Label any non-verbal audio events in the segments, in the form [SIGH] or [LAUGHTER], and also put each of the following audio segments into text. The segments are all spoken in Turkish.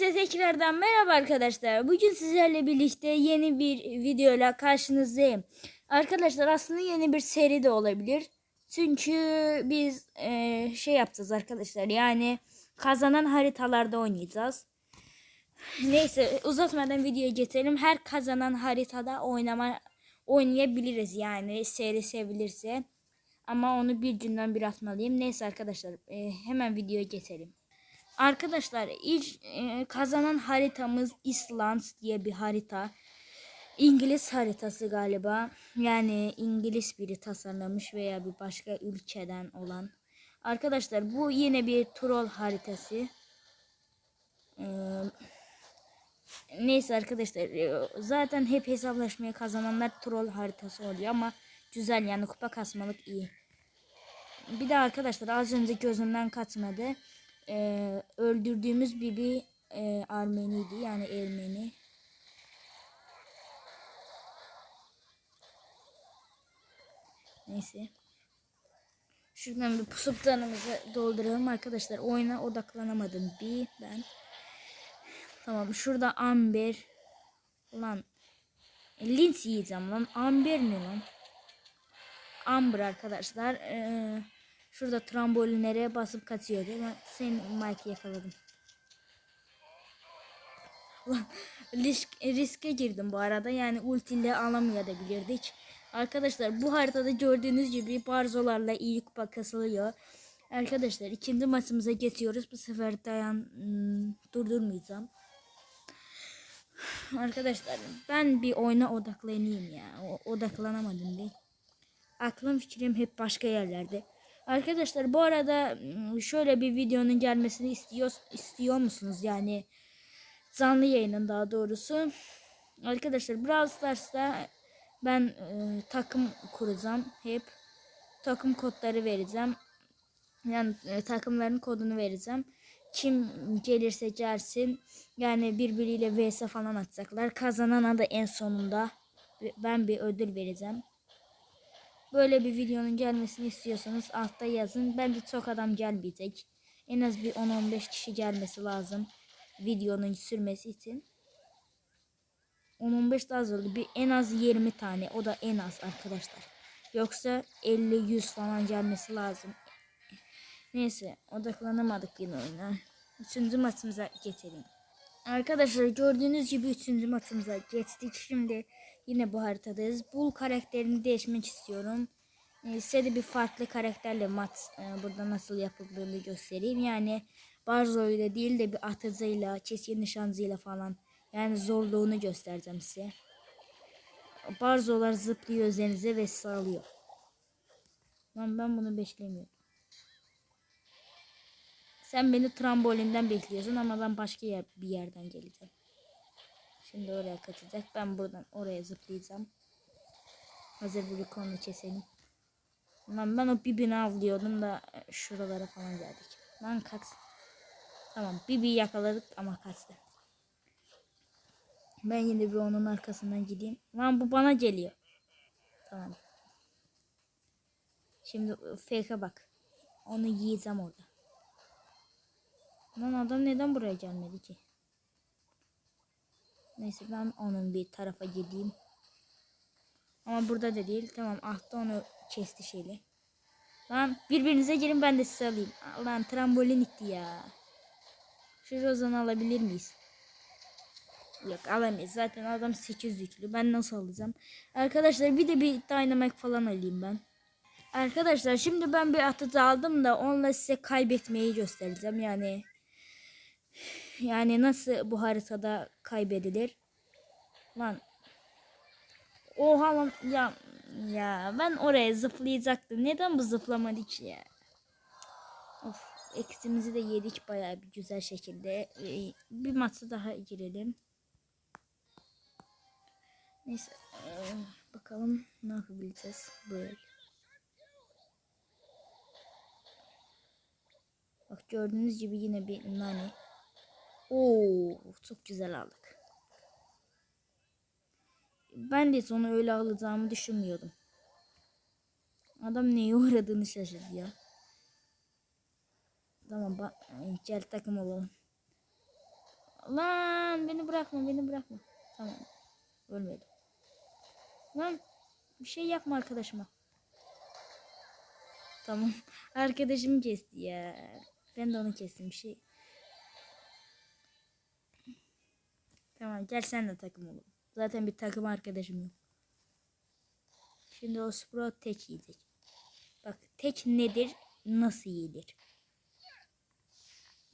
Hepinize tekrardan merhaba arkadaşlar. Bugün sizlerle birlikte yeni bir videoyla karşınızdayım. Arkadaşlar aslında yeni bir seri de olabilir. Çünkü biz eee, şey yapacağız arkadaşlar. Yani kazanan haritalarda oynayacağız. Neyse uzatmadan videoya geçelim. Her kazanan haritada oynama oynayabiliriz yani seri sevilirse. Ama onu bir günden bir atmalıyım. Neyse arkadaşlar eee, hemen videoya geçelim. Arkadaşlar ilk e, kazanan haritamız İsland diye bir harita. İngiliz haritası galiba. Yani İngiliz biri tasarlamış veya bir başka ülkeden olan. Arkadaşlar bu yine bir troll haritası. Ee, neyse arkadaşlar e, zaten hep hesaplaşmaya kazananlar troll haritası oluyor ama güzel yani kupa kasmalık iyi. Bir de arkadaşlar az önce gözümden kaçmadı. Ee, öldürdüğümüz Bibi e, Armeniydi yani Ermeni. Neyse. Şuradan bir pusup canımızı dolduralım arkadaşlar. Oyuna odaklanamadım bir ben. Tamam şurada Amber. Lan. E, Lynx yiyeceğim lan. Amber ne lan? Amber arkadaşlar. Ee, şurada trambolinlere basıp kaçıyordu. Ben seni Mike yakaladım. Lan, risk, riske girdim bu arada. Yani ultiyle alamayabilirdik. Arkadaşlar bu haritada gördüğünüz gibi barzolarla iyi kupa kasılıyor. Arkadaşlar ikinci maçımıza geçiyoruz. Bu sefer dayan hmm, durdurmayacağım. Arkadaşlar ben bir oyuna odaklanayım ya. O, odaklanamadım değil. Aklım fikrim hep başka yerlerde. Arkadaşlar bu arada mm, şöyle bir videonun gelmesini istiyor istiyor musunuz? Yani canlı yayının daha doğrusu. Arkadaşlar Brawl Stars'ta ben e, takım kuracağım hep. Takım kodları vereceğim. Yani e, takımların kodunu vereceğim. Kim gelirse gelsin. Yani birbiriyle vs falan atacaklar. Kazanana da en sonunda ben bir ödül vereceğim. Böyle bir videonun gelmesini istiyorsanız altta yazın. Bence çok adam gelmeyecek. En az bir 10-15 kişi gelmesi lazım. Videonun sürmesi için. 10-15 daha oldu. Bir en az 20 tane. O da en az arkadaşlar. Yoksa 50-100 falan gelmesi lazım. Neyse odaklanamadık yine oyuna. Üçüncü maçımıza geçelim. Arkadaşlar gördüğünüz gibi üçüncü maçımıza geçtik. Şimdi yine bu haritadayız. Bul karakterini değişmek istiyorum. Ee, size de bir farklı karakterle maç e, burada nasıl yapıldığını göstereyim. Yani Barzo'yla değil de bir atıcıyla, keskin nişancıyla falan. Yani zorluğunu göstereceğim size. Barzolar zıplıyor üzerinize ve sağlıyor. Lan ben bunu beklemiyorum. Sen beni trambolinden bekliyorsun ama ben başka yer, bir yerden geleceğim. Şimdi oraya kaçacak. Ben buradan oraya zıplayacağım. Hazır bu konu keselim. Lan ben o bibini avlıyordum da e, şuralara falan geldik. Lan kaç. Tamam bibi yakaladık ama kaçtı. Ben yine bir onun arkasından gideyim. Lan bu bana geliyor. Tamam. Şimdi fake'e bak. Onu yiyeceğim orada. Lan adam neden buraya gelmedi ki? Neyse ben onun bir tarafa gideyim. Ama burada da değil. Tamam ahta onu kesti şeyle. Lan birbirinize girin ben de size alayım. Lan trambolin itti ya. Şu rozanı alabilir miyiz? Yok alamayız. Zaten adam 8 yüklü. Ben nasıl alacağım? Arkadaşlar bir de bir dynamite falan alayım ben. Arkadaşlar şimdi ben bir atıcı aldım da onunla size kaybetmeyi göstereceğim. Yani yani nasıl bu haritada kaybedilir? Lan. Oha lan ya ya ben oraya zıplayacaktım. Neden bu zıplamadı ki ya? Of eksimizi de yedik bayağı bir güzel şekilde. Ee, bir maçta daha girelim. Neyse ee, bakalım ne yapabileceğiz böyle. Bak gördüğünüz gibi yine bir nani. Oo çok güzel aldık. Ben de onu öyle alacağımı düşünmüyordum. Adam neye uğradığını şaşırdı ya. Tamam gel takım olalım. Lan beni bırakma beni bırakma. Tamam. Ölmedim. Lan bir şey yapma arkadaşıma. Tamam. [LAUGHS] Arkadaşım kesti ya. Ben de onu kestim bir şey. Tamam gel sen de takım olalım. Zaten bir takım arkadaşım yok. Şimdi o Sprout tek yiyecek. Bak tek nedir? Nasıl yiyilir?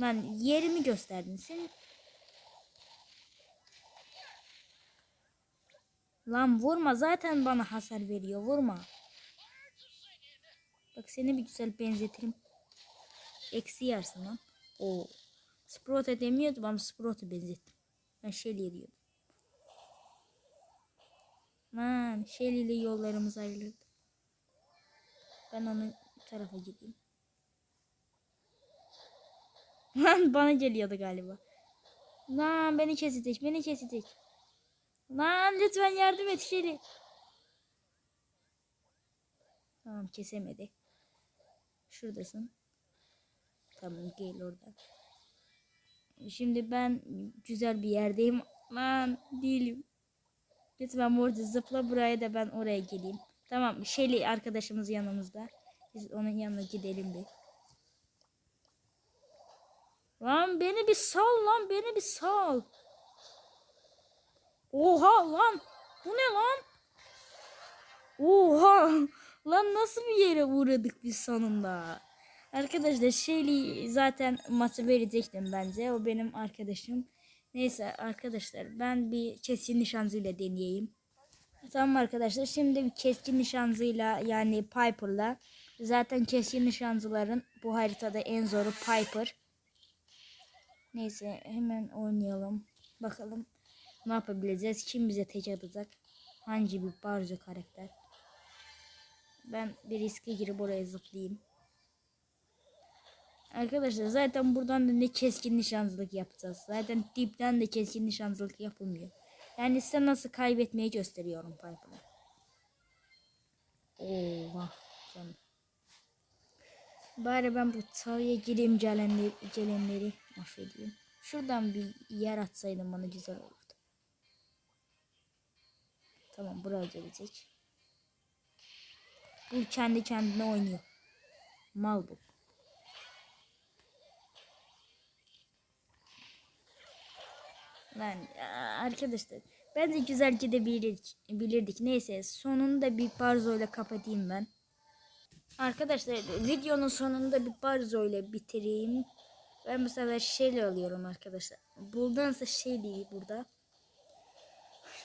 Lan yerimi gösterdin. Sen Lan vurma zaten bana hasar veriyor. Vurma. Bak seni bir güzel benzetirim. Eksi yersin lan. Oo. Sprout'a demiyordum ama Sprout'a benzettim. Ben Shelly'e diyordum. Lan Shelly ile yollarımız ayrıldı. Ben onun tarafa gideyim. Lan bana geliyordu galiba. Lan beni kesecek, beni kesecek. Lan lütfen yardım et Shelly. Tamam kesemedi. Şuradasın. Tamam gel oradan. Şimdi ben güzel bir yerdeyim. Lan değilim. Lütfen burada zıpla buraya da ben oraya geleyim. Tamam Shelly arkadaşımız yanımızda. Biz onun yanına gidelim bir. Lan beni bir sal lan beni bir sal. Oha lan. Bu ne lan? Oha. Lan nasıl bir yere uğradık biz sonunda? Arkadaşlar Shelly zaten maçı verecektim bence. O benim arkadaşım. Neyse arkadaşlar ben bir keskin nişancıyla deneyeyim. Tamam arkadaşlar şimdi bir keskin nişancıyla yani Piper'la zaten keskin nişancıların bu haritada en zoru Piper. Neyse hemen oynayalım. Bakalım ne yapabileceğiz? Kim bize tek atacak? Hangi bir barzo karakter? Ben bir riske girip oraya zıplayayım. Arkadaşlar zaten buradan da ne keskin nişancılık yapacağız. Zaten dipten de keskin nişancılık yapılmıyor. Yani size nasıl kaybetmeyi gösteriyorum Piper'ı. Oha canım. Bari ben bu tavaya gireyim gelenleri, gelenleri mahvedeyim. Şuradan bir yer atsaydım bana güzel olurdu. Tamam buraya gelecek. Bu kendi kendine oynuyor. Mal bu. Lan ya, arkadaşlar bence güzel gidebilirdik. Bilirdik. Neyse sonunda bir barzo ile kapatayım ben. Arkadaşlar videonun sonunda bir barzo ile bitireyim. Ben bu sefer Shelly alıyorum arkadaşlar. Buldansa Shelly'yi burada.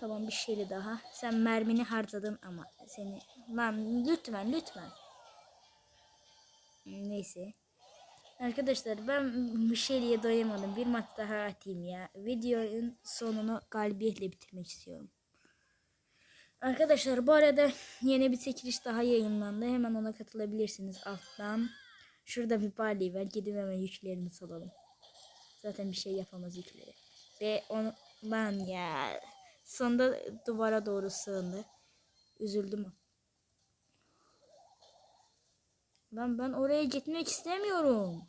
Tamam bir Shelly daha. Sen mermini harcadın ama seni... Lan lütfen lütfen. Neyse. Arkadaşlar ben bu Shelly'ye doyamadım. Bir maç daha atayım ya. Videonun sonunu galibiyetle bitirmek istiyorum. Arkadaşlar bu arada yeni bir çekiliş daha yayınlandı. Hemen ona katılabilirsiniz alttan. Şurada bir barley var. Gidip hemen yüklerini salalım. Zaten bir şey yapamaz yükleri. Ve onu lan ya. Sonunda duvara doğru sığındı. Üzüldüm o. Lan ben oraya gitmek istemiyorum.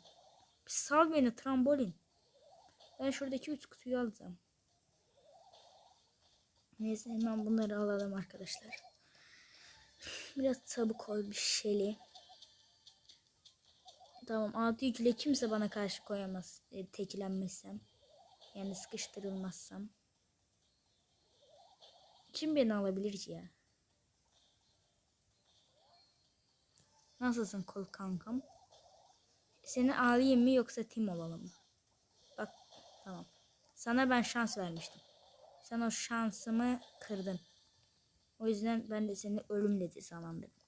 Bir sal beni trambolin. Ben şuradaki üç kutuyu alacağım. Neyse hemen bunları alalım arkadaşlar. Biraz çabuk ol bir şeyli. Tamam altı yükle kimse bana karşı koyamaz. E, tekilenmezsem. Yani sıkıştırılmazsam. Kim beni alabilir ki ya? Nasılsın kol kankam? Seni alayım mı yoksa tim olalım mı? Bak tamam. Sana ben şans vermiştim. Sen o şansımı kırdın. O yüzden ben de seni ölümle cezalandırdım.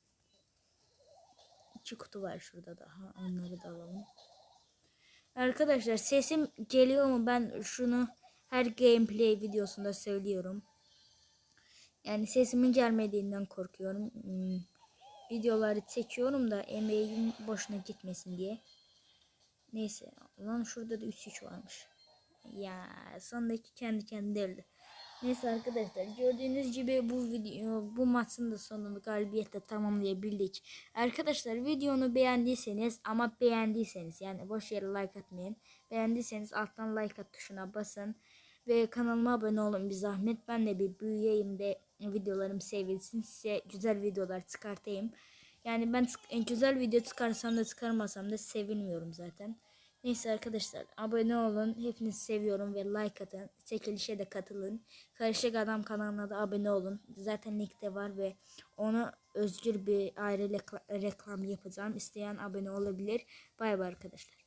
İki kutu var şurada daha. Onları da alalım. Arkadaşlar sesim geliyor mu? Ben şunu her gameplay videosunda söylüyorum. Yani sesimin gelmediğinden korkuyorum. Hmm, videoları çekiyorum da emeğim boşuna gitmesin diye. Neyse. Ulan şurada da 3 3 varmış. Ya sondaki kendi kendine öldü. Neyse arkadaşlar gördüğünüz gibi bu video bu maçın da sonunu galibiyetle tamamlayabildik. Arkadaşlar videonu beğendiyseniz ama beğendiyseniz yani boş yere like atmayın. Beğendiyseniz alttan like at tuşuna basın. Ve kanalıma abone olun bir zahmet. Ben de bir büyüyeyim de videolarım sevilsin. Size güzel videolar çıkartayım. Yani ben en güzel video çıkarsam da çıkarmasam da sevinmiyorum zaten. Neyse arkadaşlar abone olun. Hepinizi seviyorum ve like atın. Çekilişe de katılın. Karışık Adam kanalına da abone olun. Zaten linkte var ve ona özgür bir ayrı rekla- reklam yapacağım. İsteyen abone olabilir. Bay bay arkadaşlar.